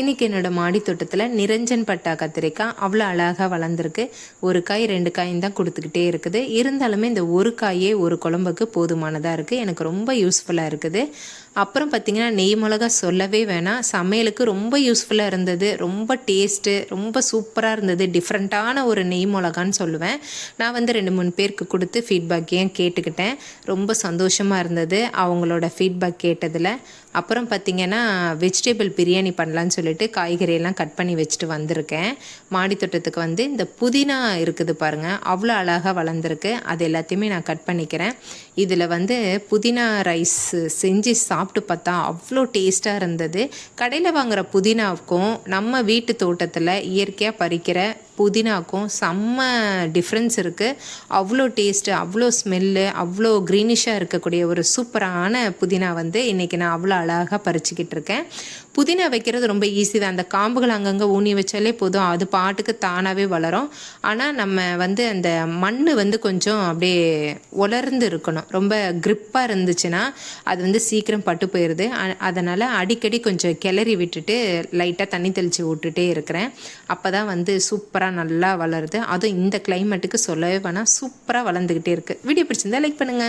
இன்றைக்கி என்னோடய மாடி தோட்டத்தில் நிரஞ்சன் பட்டா கத்திரிக்காய் அவ்வளோ அழகாக வளர்ந்துருக்கு. ஒரு காய் ரெண்டு காயும் தான் கொடுத்துக்கிட்டே இருக்குது. இருந்தாலுமே இந்த ஒரு காயே ஒரு குழம்புக்கு போதுமானதாக இருக்குது எனக்கு ரொம்ப யூஸ்ஃபுல்லாக இருக்குது. அப்புறம் பார்த்திங்கன்னா நெய் மிளகா சொல்லவே வேணாம். சமையலுக்கு ரொம்ப யூஸ்ஃபுல்லாக இருந்தது. ரொம்ப டேஸ்ட்டு ரொம்ப சூப்பராக இருந்தது. டிஃப்ரெண்ட்டான ஒரு நெய் மிளகான்னு சொல்லுவேன். நான் வந்து ரெண்டு மூணு பேருக்கு கொடுத்து ஃபீட்பேக்கையும் கேட்டுக்கிட்டேன். ரொம்ப சந்தோஷமாக இருந்தது அவங்களோட ஃபீட்பேக் கேட்டதில். அப்புறம் பார்த்திங்கன்னா வெஜிடபிள் பிரியாணி பண்ணலான்னு சொல்லிட்டு காய்கறியெல்லாம் கட் பண்ணி வச்சுட்டு வந்திருக்கேன். மாடி தோட்டத்துக்கு வந்து இந்த புதினா இருக்குது பாருங்கள் அவ்வளோ அழகாக வளர்ந்துருக்கு. அது எல்லாத்தையுமே நான் கட் பண்ணிக்கிறேன். இதில் வந்து புதினா ரைஸ் செஞ்சு சா சாப்பிட்டு பார்த்தா அவ்வளோ டேஸ்ட்டாக இருந்தது. கடையில் வாங்குகிற புதினாவுக்கும் நம்ம வீட்டு தோட்டத்தில் இயற்கையாக பறிக்கிற புதினாக்கும் செம்ம டிஃப்ரென்ஸ் இருக்குது அவ்வளோ டேஸ்ட்டு அவ்வளோ ஸ்மெல்லு அவ்வளோ க்ரீனிஷாக இருக்கக்கூடிய ஒரு சூப்பரான புதினா வந்து இன்றைக்கி நான் அவ்வளோ அழகாக பறிச்சிக்கிட்டு இருக்கேன். புதினா வைக்கிறது ரொம்ப ஈஸி தான். அந்த காம்புகள் அங்கங்கே ஊனி வச்சாலே போதும். அது பாட்டுக்கு தானாகவே வளரும். ஆனால் நம்ம வந்து அந்த மண் வந்து கொஞ்சம் அப்படியே உலர்ந்து இருக்கணும். ரொம்ப க்ரிப்பாக இருந்துச்சுன்னா அது வந்து சீக்கிரம் பட்டு போயிடுது அதனால் அடிக்கடி கொஞ்சம் கிளறி விட்டுட்டு லைட்டாக தண்ணி தெளித்து விட்டுட்டே இருக்கிறேன். அப்போ தான் வந்து சூப்பராக நல்லா வளருது. அதுவும் இந்த கிளைமேட்டுக்கு சொல்லவே வேணாம். சூப்பராக வளர்ந்துக்கிட்டே இருக்குது வீடியோ பிடிச்சிருந்தா லைக் பண்ணுங்கள்